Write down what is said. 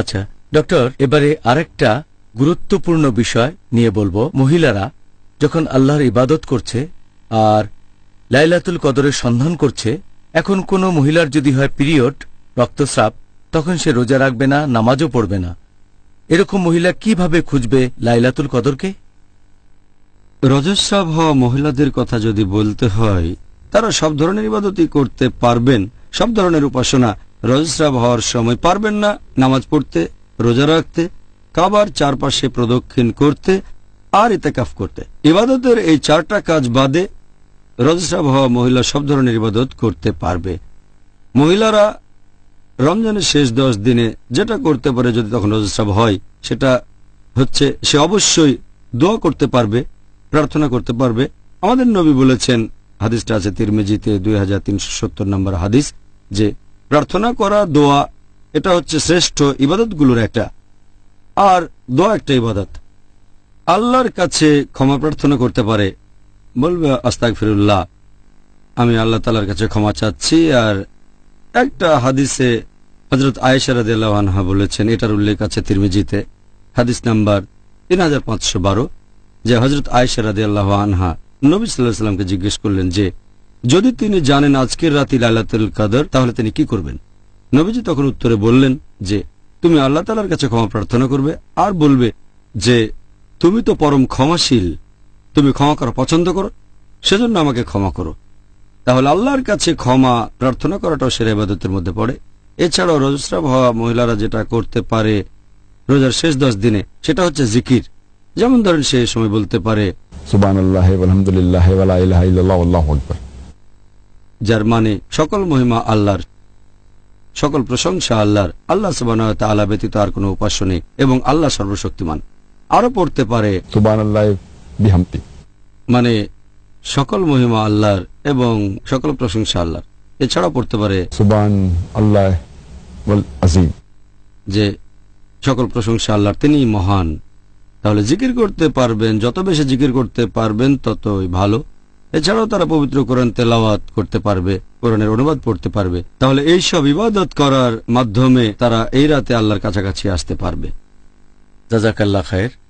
আচ্ছা ডক্টর, এবারে আরেকটা গুরুত্বপূর্ণ বিষয় নিয়ে বলব। মহিলারা যখন আল্লাহর ইবাদত করছে আর লাইলাতুল কদরের সন্ধান করছে, এখন কোনো মহিলার যদি হয় পিরিয়ড, রক্তস্রাব, তখন সে রোজা রাখবে না, নামাজও পড়বে না। এরকম মহিলা কীভাবে খুঁজবে লাইলাতুল কদরকে? রজস্রাব হওয়া মহিলাদের কথা যদি বলতে হয়, তারা সব ধরনের ইবাদতই করতে পারবেন। সব ধরনের উপাসনা রজস্রাব হওয়ার সময় পারবেন না নামাজ পড়তে, রোজা রাখতে, কাবার চারপাশে প্রদক্ষিণ করতে আর ইতেকাফ করতে। ইবাদতের এই চারটা কাজ বাদে রজস্রাব হওয়া মহিলা সব ধরনের ইবাদত করতে পারবে। মহিলারা রমজানের শেষ দশ দিনে যেটা করতে পারে যদি তখন রজস্রাব হয়, সেটা হচ্ছে সে অবশ্যই দোয়া করতে পারবে, প্রার্থনা করতে পারবে। আমাদের নবী বলেছেন, হাদিসটা আছে তিরমেজিতে দুই হাজার তিনশো সত্তর নম্বর হাদিস, যে প্রার্থনা করা, দোয়া, এটা হচ্ছে শ্রেষ্ঠ ইবাদতগুলোর একটা। আর দোয়া একটা ইবাদত। আল্লাহর কাছে ক্ষমা প্রার্থনা করতে পারে। বলবে আস্তাক ফিরুল্লাহ আমি আল্লাহ তালার কাছে ক্ষমা চাচ্ছি। আর একটা হাদিসে হজরত আয়েশারাদ আনহা বলেছেন, এটার উল্লেখ আছে তিরমিজিতে, হাদিস নাম্বার তিন হাজার পাঁচশো বারো, যে হজরত আয়েশারাদ আনহা নবী সাল্লাহ সাল্লামকে জিজ্ঞেস করলেন যে যদি তিনি জানেন আজকের রাতি লাইলাতুল কাদর, তাহলে তিনি কি করবেন? নবীজি তখন উত্তরে বললেন যে, তুমি আল্লাহ তালার কাছে ক্ষমা প্রার্থনা করবে আর বলবে যে, তুমি তো পরম ক্ষমাশীল, তুমি ক্ষমা করা পছন্দ করো, সেজন্য আমাকে ক্ষমা করো। তাহলে আল্লাহর কাছে ক্ষমা প্রার্থনা করাটাও সেরা ইবাদতের মধ্যে পড়ে। এছাড়াও রজস্রাব হওয়া মহিলারা যেটা করতে পারে রোজার শেষ দশ দিনে, সেটা হচ্ছে জিকির। যেমন ধরেন সে সময় বলতে পারে সুবান আল্লাহ আলহামদুলিল্লাহ যার মানে সকল মহিমা আল্লাহর সকল প্রশংসা আল্লাহর। আল্লাহ তালা ব্যতীত আর কোনো উপাস্য নেই এবং আল্লাহ সর্বশক্তিমান। আরও পড়তে পারে মানে সকল মহিমা আল্লাহর এবং সকল প্রশংসা আল্লাহর। এছাড়াও পড়তে পারে সুবান আল্লাহ আজিম যে সকল প্রশংসা আল্লাহর তিনি মহান। তাহলে জিকির করতে পারবেন যত বেশি জিকির করতে পারবেন ততই ভালো। এছাড়াও তারা পবিত্র কোরআন তেলাওয়াত করতে পারবে, কোরআনের অনুবাদ পড়তে পারবে। তাহলে এই সব ইবাদত করার মাধ্যমে তারা এই রাতে আল্লাহর কাছাকাছি আসতে পারবে। জাজাকাল্লা খায়ের।